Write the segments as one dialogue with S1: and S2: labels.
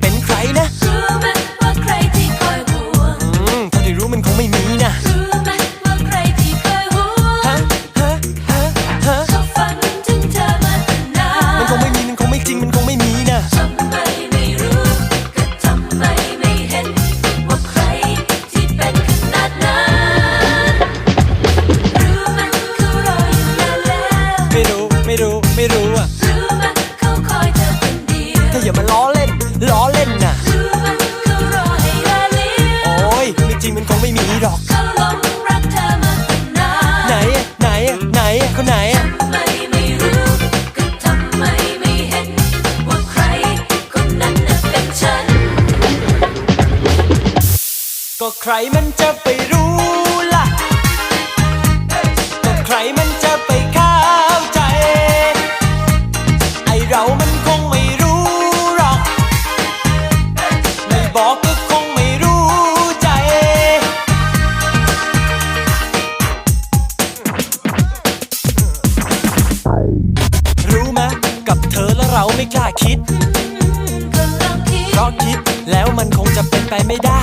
S1: เป็นใครนะ รู้มั
S2: น
S1: ว่า
S2: ใค
S1: รที่ค
S2: อยห่วงเท่าที่รู้มันคงไม่มีนะ
S1: ใครมันจะไปรู้ล่ะ ก็ใครมันจะไปเข้าใจ ไอเรามันคงไม่รู้หรอก ไม่บอกก็คงไม่รู้ใจ รู้ไหมกับเธอและเราไม่กล้าคิด เพราะคิดแล้วมันคงจะเป็นไปไม่ได้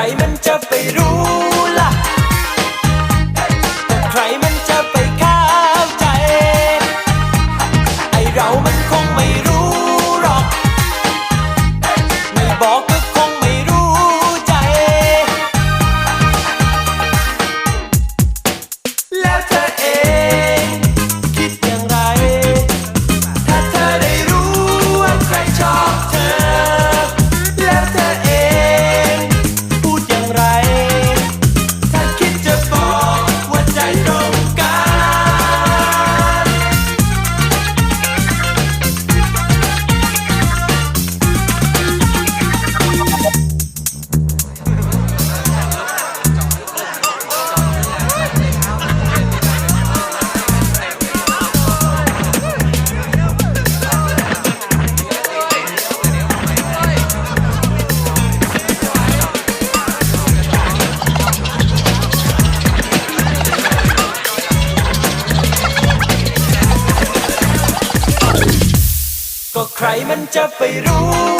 S1: ใครมันจะไปรู้ มันจะไปรู้